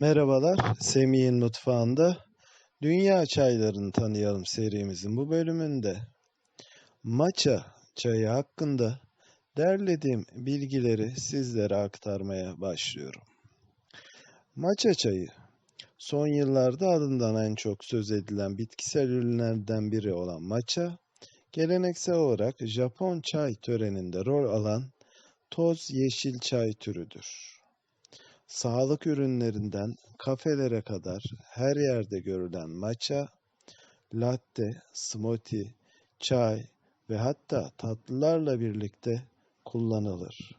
Merhabalar, Semih'in mutfağında Dünya Çaylarını Tanıyalım serimizin bu bölümünde matcha çayı hakkında derlediğim bilgileri sizlere aktarmaya başlıyorum. Matcha çayı, son yıllarda adından en çok söz edilen bitkisel ürünlerden biri olan matcha, geleneksel olarak Japon çay töreninde rol alan toz yeşil çay türüdür. Sağlık ürünlerinden kafelere kadar her yerde görülen matcha, latte, smoothie, çay ve hatta tatlılarla birlikte kullanılır.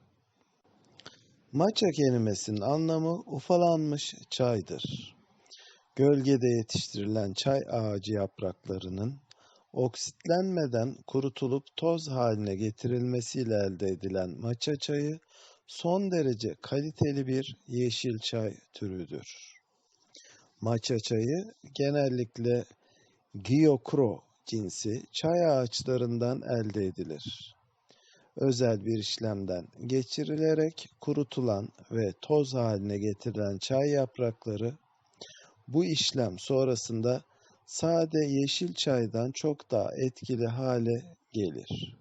Matcha kelimesinin anlamı ufalanmış çaydır. Gölgede yetiştirilen çay ağacı yapraklarının oksitlenmeden kurutulup toz haline getirilmesiyle elde edilen matcha çayı son derece kaliteli bir yeşil çay türüdür. Matcha çayı genellikle Gyokuro cinsi çay ağaçlarından elde edilir. Özel bir işlemden geçirilerek kurutulan ve toz haline getirilen çay yaprakları bu işlem sonrasında sade yeşil çaydan çok daha etkili hale gelir.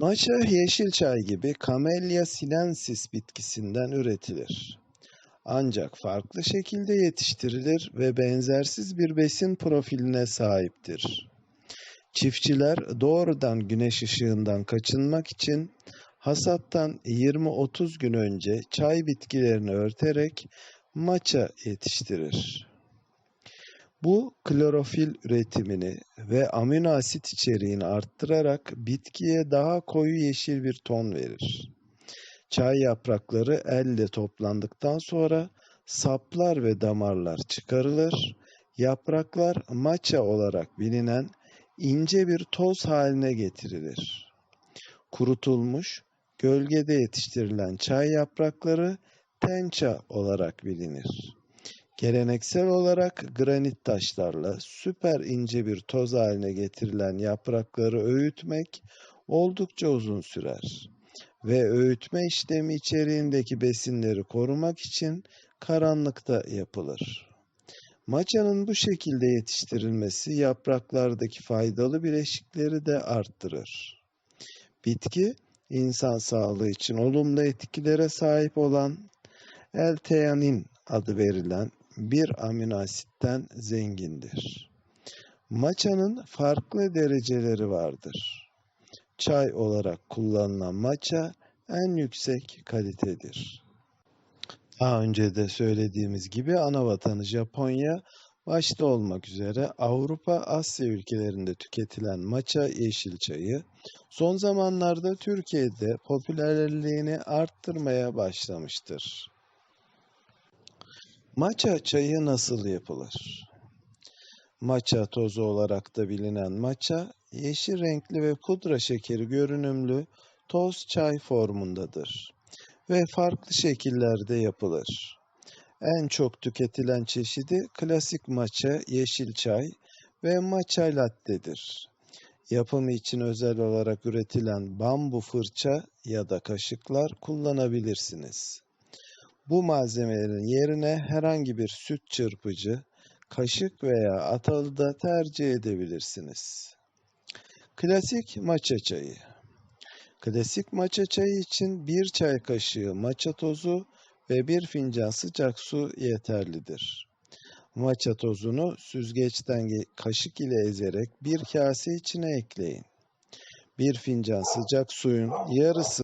Matcha yeşil çay gibi Camellia sinensis bitkisinden üretilir. Ancak farklı şekilde yetiştirilir ve benzersiz bir besin profiline sahiptir. Çiftçiler doğrudan güneş ışığından kaçınmak için hasattan 20-30 gün önce çay bitkilerini örterek maça yetiştirir. Bu klorofil üretimini ve amino asit içeriğini arttırarak bitkiye daha koyu yeşil bir ton verir. Çay yaprakları elle toplandıktan sonra saplar ve damarlar çıkarılır. Yapraklar maça olarak bilinen ince bir toz haline getirilir. Kurutulmuş, gölgede yetiştirilen çay yaprakları tença olarak bilinir. Geleneksel olarak granit taşlarla süper ince bir toz haline getirilen yaprakları öğütmek oldukça uzun sürer ve öğütme işlemi içeriğindeki besinleri korumak için karanlıkta yapılır. Maçanın bu şekilde yetiştirilmesi yapraklardaki faydalı bileşikleri de arttırır. Bitki, insan sağlığı için olumlu etkilere sahip olan L-teanin adı verilen bir amino asitten zengindir. Maçanın farklı dereceleri vardır. Çay olarak kullanılan maça en yüksek kalitedir. Daha önce de söylediğimiz gibi ana vatanı Japonya başta olmak üzere Avrupa, Asya ülkelerinde tüketilen maça yeşil çayı son zamanlarda Türkiye'de popülerliğini arttırmaya başlamıştır. Maça çayı nasıl yapılır? Maça tozu olarak da bilinen maça, yeşil renkli ve pudra şekeri görünümlü toz çay formundadır ve farklı şekillerde yapılır. En çok tüketilen çeşidi klasik maça, yeşil çay ve maça latte'dir. Yapımı için özel olarak üretilen bambu fırça ya da kaşıklar kullanabilirsiniz. Bu malzemelerin yerine herhangi bir süt çırpıcı, kaşık veya atalı da tercih edebilirsiniz. Klasik maça çayı Klasik maça çayı için bir çay kaşığı maça tozu ve bir fincan sıcak su yeterlidir. Maça tozunu süzgeçten kaşık ile ezerek bir kase içine ekleyin. Bir fincan sıcak suyun yarısı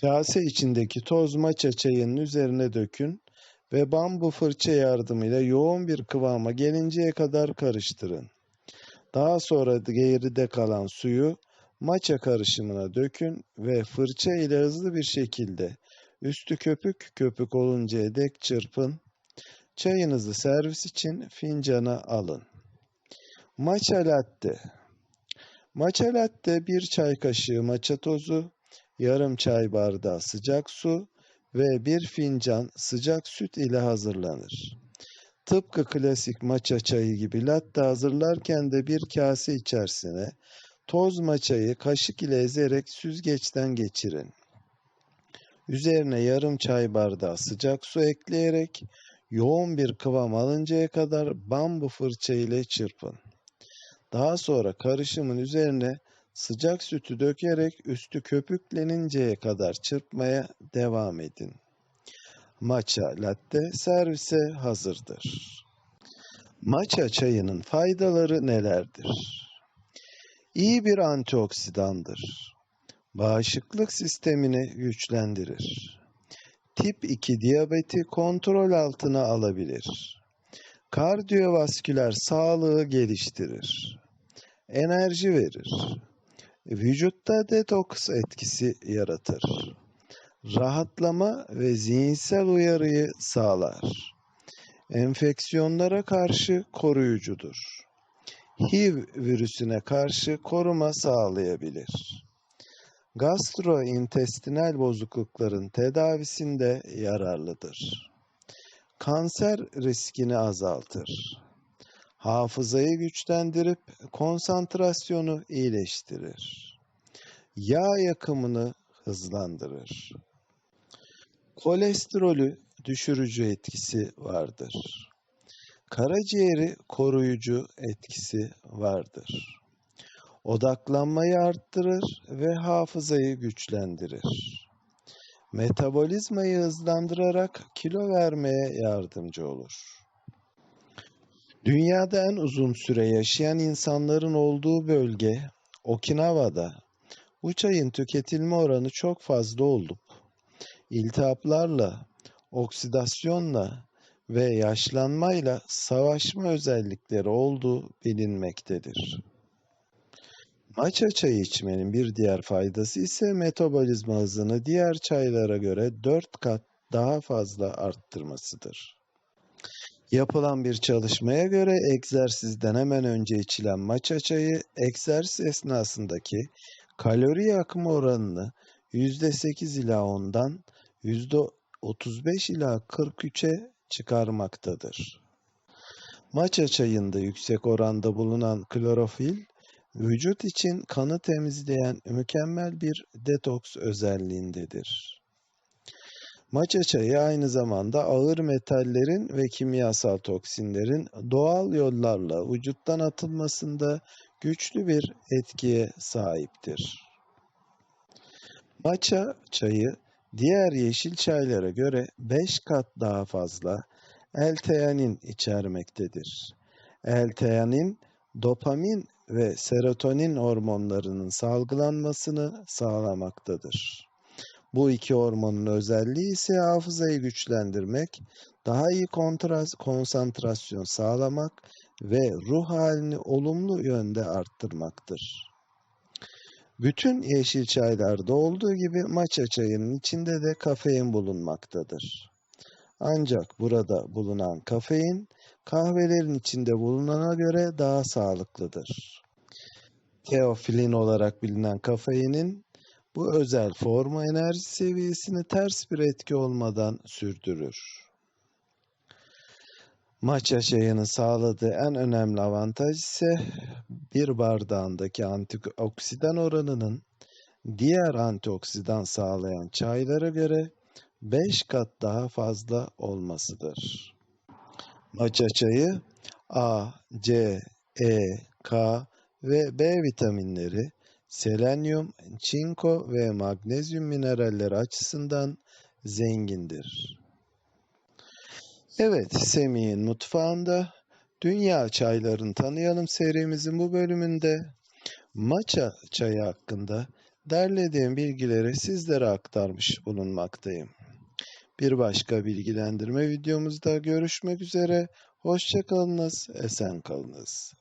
Kase içindeki toz maça çayının üzerine dökün ve bambu fırça yardımıyla yoğun bir kıvama gelinceye kadar karıştırın. Daha sonra geride kalan suyu maça karışımına dökün ve fırça ile hızlı bir şekilde üstü köpük köpük oluncaya dek çırpın. Çayınızı servis için fincana alın. Maça latte Maça latte bir çay kaşığı maça tozu, yarım çay bardağı sıcak su ve bir fincan sıcak süt ile hazırlanır. Tıpkı klasik maça çayı gibi latte hazırlarken de bir kase içerisine toz maçayı kaşık ile ezerek süzgeçten geçirin. Üzerine yarım çay bardağı sıcak su ekleyerek yoğun bir kıvam alıncaya kadar bambu fırça ile çırpın. Daha sonra karışımın üzerine sıcak sütü dökerek üstü köpükleninceye kadar çırpmaya devam edin. Matcha latte servise hazırdır. Matcha çayının faydaları nelerdir? İyi bir antioksidandır. Bağışıklık sistemini güçlendirir. Tip 2 diyabeti kontrol altına alabilir. Kardiyovasküler sağlığı geliştirir. Enerji verir. Vücutta detoks etkisi yaratır. Rahatlama ve zihinsel uyarıyı sağlar. Enfeksiyonlara karşı koruyucudur. HIV virüsüne karşı koruma sağlayabilir. Gastrointestinal bozuklukların tedavisinde yararlıdır. Kanser riskini azaltır. Hafızayı güçlendirip konsantrasyonu iyileştirir. Yağ yakımını hızlandırır. Kolesterolü düşürücü etkisi vardır. Karaciğeri koruyucu etkisi vardır. Odaklanmayı arttırır ve hafızayı güçlendirir. Metabolizmayı hızlandırarak kilo vermeye yardımcı olur. Dünyada en uzun süre yaşayan insanların olduğu bölge Okinawa'da bu çayın tüketilme oranı çok fazla olup iltihaplarla, oksidasyonla ve yaşlanmayla savaşma özellikleri olduğu bilinmektedir. Matcha çayı içmenin bir diğer faydası ise metabolizma hızını diğer çaylara göre 4 kat daha fazla arttırmasıdır. Yapılan bir çalışmaya göre egzersizden hemen önce içilen matcha çayı egzersiz esnasındaki kalori yakma oranını %8 ila 10'dan %35 ila 43'e çıkarmaktadır. Matcha çayında yüksek oranda bulunan klorofil, vücut için kanı temizleyen mükemmel bir detoks özelliğindedir. Matcha çayı aynı zamanda ağır metallerin ve kimyasal toksinlerin doğal yollarla vücuttan atılmasında güçlü bir etkiye sahiptir. Matcha çayı diğer yeşil çaylara göre 5 kat daha fazla L-teanin içermektedir. L-teanin dopamin ve serotonin hormonlarının salgılanmasını sağlamaktadır. Bu iki hormonun özelliği ise hafızayı güçlendirmek, daha iyi konsantrasyon sağlamak ve ruh halini olumlu yönde arttırmaktır. Bütün yeşil çaylarda olduğu gibi matcha çayının içinde de kafein bulunmaktadır. Ancak burada bulunan kafein kahvelerin içinde bulunana göre daha sağlıklıdır. Teofilin olarak bilinen kafeinin bu özel formu enerji seviyesini ters bir etki olmadan sürdürür. Matcha çayının sağladığı en önemli avantaj ise bir bardağındaki antioksidan oranının diğer antioksidan sağlayan çaylara göre 5 kat daha fazla olmasıdır. Matcha çayı A, C, E, K ve B vitaminleri, selenyum, çinko ve magnezyum mineralleri açısından zengindir. Evet, Semih'in mutfağında Dünya Çaylarını Tanıyalım serimizin bu bölümünde matcha çayı hakkında derlediğim bilgileri sizlere aktarmış bulunmaktayım. Bir başka bilgilendirme videomuzda görüşmek üzere. Hoşçakalınız, esen kalınız.